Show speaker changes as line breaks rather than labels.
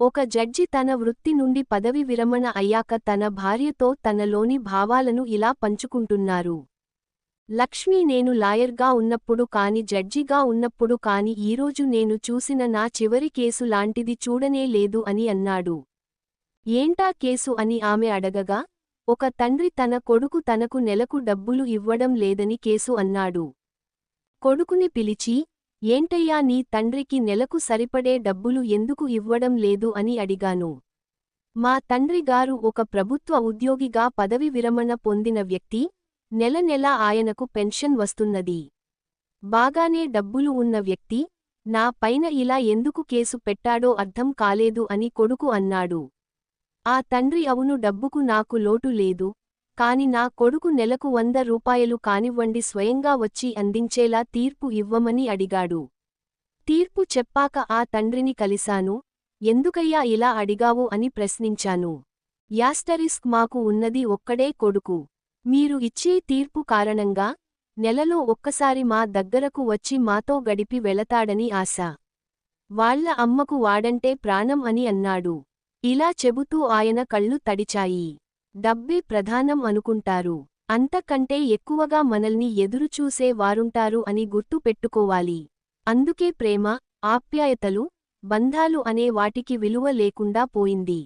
ఒక జడ్జి తన వృత్తి నుండి పదవి విరమణ అయ్యాక తన భార్యతో తనలోని భావాలను ఇలా పంచుకుంటున్నారు. లక్ష్మి నేను లాయర్గా ఉన్నప్పుడు కాని జడ్జిగా ఉన్నప్పుడు కాని ఈరోజు నేను చూసిన నా చివరి కేసు లాంటిది చూడనే లేదు అని అన్నాడు. ఏంటా కేసు అని ఆమె అడగగా ఒక తండ్రి తన కొడుకు తనకు నెలకు డబ్బులు ఇవ్వడం లేదని కేసు అన్నాడు. కొడుకుని పిలిచి ఏంటయ్యా నీ తండ్రికి నెలకు సరిపడే డబ్బులు ఎందుకు ఇవ్వడం లేదు అని అడిగాను. మా తండ్రిగారు ఒక ప్రభుత్వ ఉద్యోగిగా పదవి విరమణ పొందిన వ్యక్తి నెల నెల ఆయనకు పెన్షన్ వస్తున్నది. బాగానే డబ్బులు ఉన్న వ్యక్తి నా పైన ఇలా ఎందుకు కేసు పెట్టాడో అర్థం కాలేదు అని కొడుకు అన్నాడు. ఆ తండ్రి అవును డబ్బుకు నాకు లోటు లేదు కాని నా కొడుకు నెలకు వంద రూపాయలు కానివ్వండి స్వయంగా వచ్చి అందించేలా తీర్పు ఇవ్వమని అడిగాడు. తీర్పు చెప్పాక ఆ తండ్రిని కలిశాను. ఎందుకయ్యా ఇలా అడిగావు అని ప్రశ్నించాను. యాస్టరిస్క్ మాకు ఉన్నది ఒక్కడే కొడుకు. మీరు ఇచ్చే తీర్పు కారణంగా నెలలో ఒక్కసారి మా దగ్గరకు వచ్చి మాతో గడిపి వెళతాడని ఆశ. వాళ్ళ అమ్మకు వాడంటే ప్రాణం అని అన్నాడు. ఇలా చెబుతూ ఆయన కళ్ళు తడిచాయి. డబ్బే ప్రధానం అనుకుంటారు. అంతకంటే ఎక్కువగా మనల్ని ఎదురుచూసే వారుంటారు అని గుర్తు పెట్టుకోవాలి. అందుకే ప్రేమ ఆప్యాయతలు బంధాలు అనే వాటికి విలువ లేకుండా పోయింది.